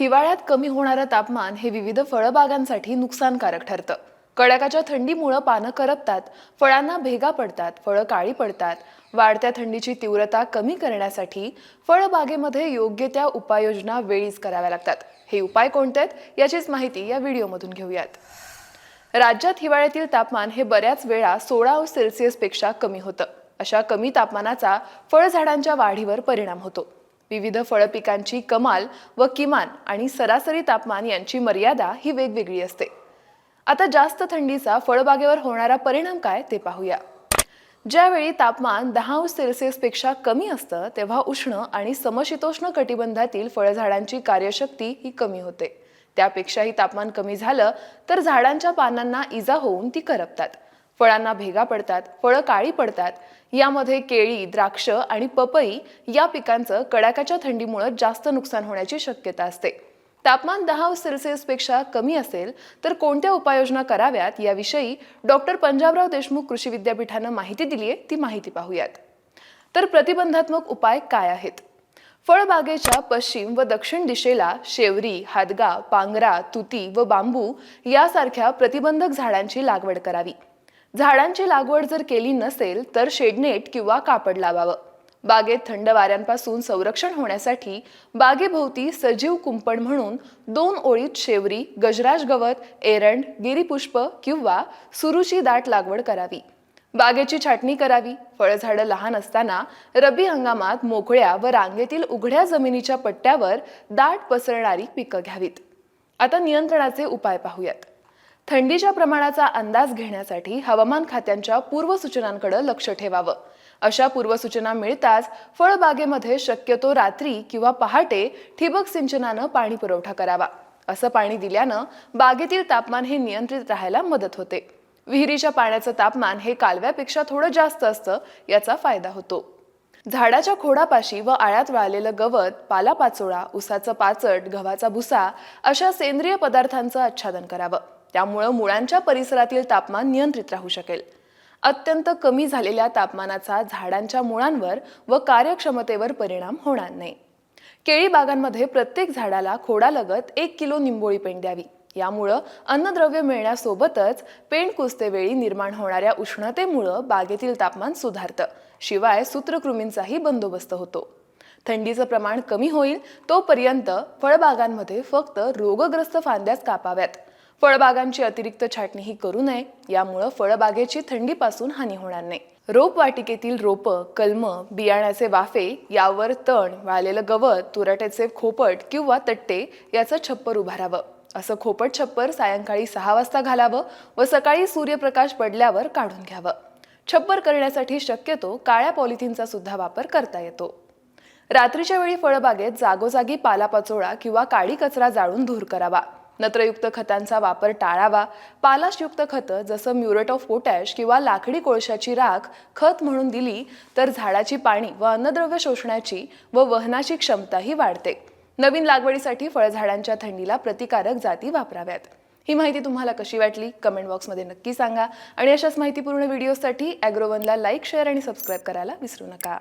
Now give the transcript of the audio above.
हिवाळ्यात कमी होणारं तापमान हे विविध फळबागांसाठी नुकसानकारक ठरतं. कडाक्याच्या थंडीमुळं पानं करपतात फळांना भेगा पडतात फळं काळी पडतात. वाढत्या थंडीची तीव्रता कमी करण्यासाठी फळबागेमध्ये योग्य त्या उपाययोजना वेळीच कराव्या लागतात. हे उपाय कोणते आहेत? याचीच माहिती या व्हिडिओमधून घेऊयात. राज्यात हिवाळ्यातील तापमान हे बऱ्याच वेळा सोळा अंश सेल्सिअसपेक्षा कमी होतं. अशा कमी तापमानाचा फळझाडांच्या वाढीवर परिणाम होतो. विविध फळपिकांची कमाल व किमान आणि सरासरी तापमान यांची मर्यादा ही वेगवेगळी असते. आता जास्त थंडीचा फळबागेवर होणारा परिणाम काय ते पाहूया. ज्यावेळी तापमान दहा अंश सेल्सिअसपेक्षा कमी असतं तेव्हा उष्ण आणि समशीतोष्ण कटिबंधातील फळझाडांची कार्यशक्ती ही कमी होते. त्यापेक्षाही तापमान कमी झालं तर झाडांच्या पानांना इजा होऊन ती करपतात. फळांना भेगा पडतात फळं काळी पडतात. यामध्ये केळी द्राक्ष आणि पपई या पिकांचं कडाक्याच्या थंडीमुळे जास्त नुकसान होण्याची शक्यता असते. तापमान दहा अंश सेल्सिअसपेक्षा कमी असेल तर कोणत्या उपाययोजना कराव्यात याविषयी डॉक्टर पंजाबराव देशमुख कृषी विद्यापीठानं माहिती दिली आहे ती माहिती पाहूयात. तर प्रतिबंधात्मक उपाय काय आहेत? फळबागेच्या पश्चिम व दक्षिण दिशेला शेवरी हादगा पांगरा तुती व बांबू यासारख्या प्रतिबंधक झाडांची लागवड करावी. झाडांची लागवड जर केली नसेल तर शेडनेट किंवा कापड लावावं. बागेत थंड वाऱ्यांपासून संरक्षण होण्यासाठी बागेभोवती सजीव कुंपण म्हणून दोन ओळीत शेवरी गजराज गवत एरंड गिरीपुष्प किंवा सुरूची दाट लागवड करावी. बागेची छाटणी करावी. फळझाडं लहान असताना रब्बी हंगामात मोकळ्या व रांगेतील उघड्या जमिनीच्या पट्ट्यावर दाट पसरणारी पिकं घ्यावीत. आता नियंत्रणाचे उपाय पाहूयात. थंडीच्या प्रमाणाचा अंदाज घेण्यासाठी हवामान खात्यांच्या पूर्वसूचनांकडे लक्ष ठेवावं. अशा पूर्वसूचना मिळताच फळबागेमध्ये शक्यतो रात्री किंवा पहाटे ठिबक सिंचनानं पाणी पुरवठा करावा. असं पाणी दिल्यानं बागेतील तापमान हे नियंत्रित राहायला मदत होते. विहिरीच्या पाण्याचं तापमान हे कालव्यापेक्षा थोडं जास्त असतं याचा फायदा होतो. झाडाच्या खोडापाशी व आळ्यात वाळलेलं गवत पालापाचोळा उसाचं पाचट गव्हाचा भुसा अशा सेंद्रिय पदार्थांचं आच्छादन करावं. त्यामुळं मुळांच्या परिसरातील तापमान नियंत्रित राहू शकेल. अत्यंत कमी झालेल्या तापमानाचा झाडांच्या मुळांवर व कार्यक्षमतेवर परिणाम होणार नाही. केळी बागांमध्ये प्रत्येक झाडाला खोडालगत एक किलो निंबोळी पेंड द्यावी. यामुळं अन्नद्रव्य मिळण्यासोबतच पेंड कुजतेवेळी निर्माण होणाऱ्या उष्णतेमुळं बागेतील तापमान सुधारतं. शिवाय सूत्रकृमींचाही बंदोबस्त होतो. थंडीचं प्रमाण कमी होईल तोपर्यंत फळबागांमध्ये फक्त रोगग्रस्त फांद्याच कापाव्यात. फळबागांची अतिरिक्त छाटणीही करू नये. यामुळं फळबागेची थंडीपासून हानी होणार नाही. रोपवाटिकेतील रोपं कलम बियाण्याचे वाफे यावर तण वाळलेलं गवत तुरट्याचे खोपट किंवा तट्टे याचं छप्पर उभारावं. असं खोपट छप्पर सायंकाळी सहा वाजता घालावं व सकाळी सूर्यप्रकाश पडल्यावर काढून घ्यावं. छप्पर करण्यासाठी शक्यतो काळ्या पॉलिथिनचा सुद्धा वापर करता येतो. रात्रीच्या वेळी फळबागेत जागोजागी पालापाचोळा किंवा काळी कचरा जाळून धूर करावा. नत्रयुक्त खतांचा वापर टाळावा. पालाशयुक्त खतं जसं म्युरेट ऑफ पोटॅश किंवा लाकडी कोळशाची राख खत म्हणून दिली तर झाडाची पाणी व अन्नद्रव्य शोषण्याची व वहनाची क्षमताही वाढते. नवीन लागवडीसाठी फळझाडांच्या थंडीला प्रतिकारक जाती वापराव्यात. ही माहिती तुम्हाला कशी वाटली? कमेंट बॉक्समध्ये नक्की सांगा. आणि अशाच माहितीपूर्ण व्हिडिओसाठी ॲग्रोवनला लाईक शेअर आणि सबस्क्राईब करायला विसरू नका.